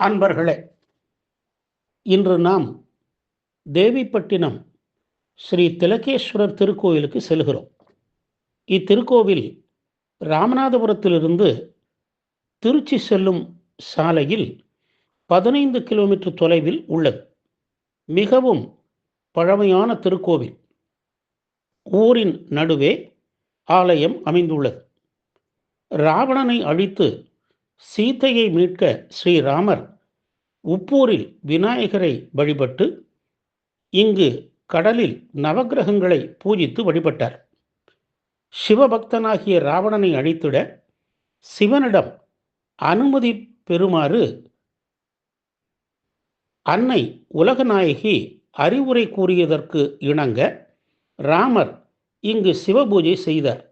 அன்பர்களே இன்று நாம் தேவிப்பட்டினம் ஸ்ரீ திலகேஸ்வரர் திருக்கோயிலுக்கு செல்கிறோம். இத்திருக்கோவில் ராமநாதபுரத்திலிருந்து திருச்சி செல்லும் சாலையில் பதினைந்து கிலோமீட்டர் தொலைவில் உள்ளது. மிகவும் பழமையான திருக்கோவில். ஊரின் நடுவே ஆலயம் அமைந்துள்ளது. ராவணனை அழித்து சீதையை மீட்க ஸ்ரீராமர் உப்பூரில் விநாயகரை வழிபட்டு இங்கு கடலில் நவக்கிரகங்களை பூஜித்து வழிபட்டார். சிவபக்தனாகிய ராவணனை அழித்திட சிவனிடம் அனுமதி பெறுமாறு அன்னை உலகநாயகி அறிவுரை கூறியதற்கு இணங்க ராமர் இங்கு சிவபூஜை செய்தார்.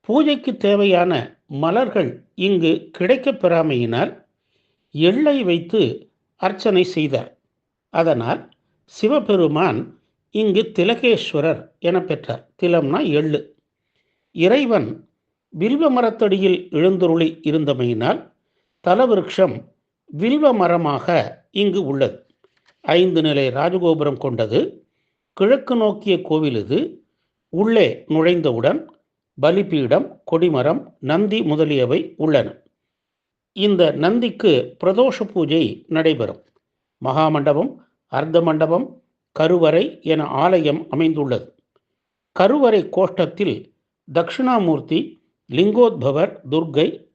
பூஜைக்கு தேவையான மலர்கள் இங்கு கிடைக்கப் பெறாமையினால் எள்ளை வைத்து அர்ச்சனை செய்தார். அதனால் சிவபெருமான் இங்கு திலகேஸ்வரர் என பெற்றார். திலம்னா எள்ளு. இறைவன் வில்வ மரத்தடியில் எழுந்தருளி இருந்தமையினால் தலவிருக்ஷம் வில்வ மரமாக இங்கு உள்ளது. ஐந்து நிலை ராஜகோபுரம் கொண்டது. கிழக்கு நோக்கிய கோவில் இது. உள்ளே நுழைந்தவுடன் பலிபீடம் கொடிமரம் நந்தி முதலியவை உள்ளன. இந்த நந்திக்கு பிரதோஷ பூஜை நடைபெறும். மகாமண்டபம் அர்த்த மண்டபம் கருவறை என ஆலயம் அமைந்துள்ளது. கருவறை கோஷ்டத்தில் தட்சிணாமூர்த்தி லிங்கோத்பவர் துர்க்கை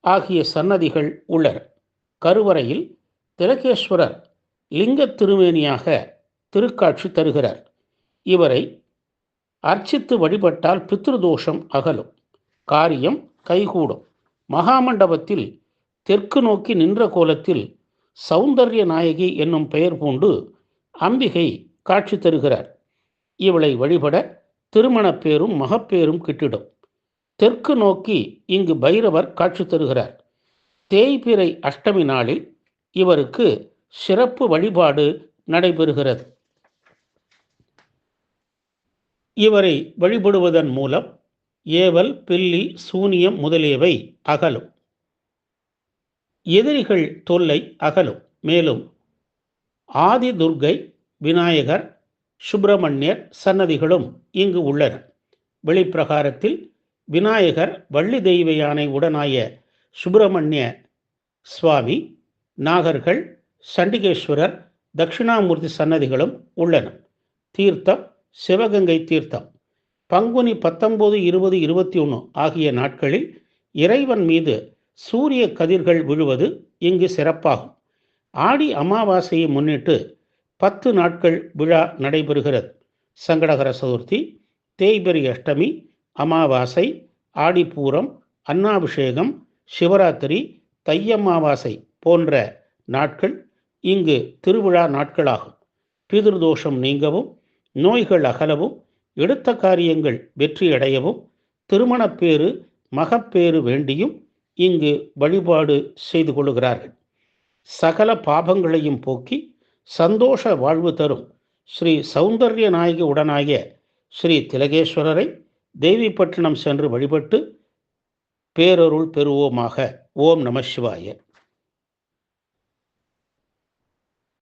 ஆகிய சன்னதிகள் உள்ளன. கருவறையில் திலகேஸ்வரர் லிங்க திருமேனியாக திருக்காட்சி தருகிறார். இவரை அர்ச்சித்து வழிபட்டால் பித்ருதோஷம் அகலும். காரியம் கைகூடும். மகாமண்டபத்தில் தெற்கு நோக்கி நின்ற கோலத்தில் சௌந்தர்ய நாயகி என்னும் பெயர் பூண்டு அம்பிகை காட்சி தருகிறார். இவளை வழிபட திருமணப் பேரும் மகப்பேரும் கிட்டிடும். தெற்கு நோக்கி இங்கு பைரவர் காட்சி தருகிறார். தேய்பிறை அஷ்டமி நாளில் இவருக்கு சிறப்பு வழிபாடு நடைபெறுகிறது. இவரை வழிபடுவதன் மூலம் ஏவல் பில்லி சூனியம் முதலியவை அகலும். எதிரிகள் தொல்லை அகலும். மேலும் ஆதி துர்கை விநாயகர் சுப்பிரமணியர் சன்னதிகளும் இங்கு உள்ளன. வெளிப்பிரகாரத்தில் விநாயகர் வள்ளி தெய்வ யானை உடனாய சுப்பிரமணிய சுவாமி நாகர்கள் சண்டிகேஸ்வரர் தட்சிணாமூர்த்தி சன்னதிகளும் உள்ளன. தீர்த்தம் சிவகங்கை தீர்த்தம். பங்குனி பத்தொன்பது இருபது இருபத்தி ஒன்று ஆகிய நாட்களில் இறைவன் மீது சூரிய கதிர்கள் விழுவது இங்கு சிறப்பாகும். ஆடி அமாவாசையை முன்னிட்டு பத்து நாட்கள் விழா நடைபெறுகிறது. சங்கடகர சதுர்த்தி தேய்பெரி அஷ்டமி அமாவாசை ஆடிப்பூரம் அன்னாபிஷேகம் சிவராத்திரி தையம்மாவாசை போன்ற நாட்கள் இங்கு திருவிழா நாட்களாகும். பிதிர்தோஷம் நீங்கவும் நோய்கள் அகலவும் எடுத்த காரியங்கள் வெற்றியடையவும் திருமணப்பேறு மகப்பேறு வேண்டியும் இங்கு வழிபாடு செய்து கொள்கிறார்கள். சகல பாபங்களையும் போக்கி சந்தோஷ வாழ்வு தரும் ஸ்ரீ சௌந்தர்ய நாயகி உடனாகிய ஸ்ரீ திலகேஸ்வரரை தேவிப்பட்டினம் சென்று வழிபட்டு பேரருள் பெறுவோமாக. ஓம் நம சிவாய.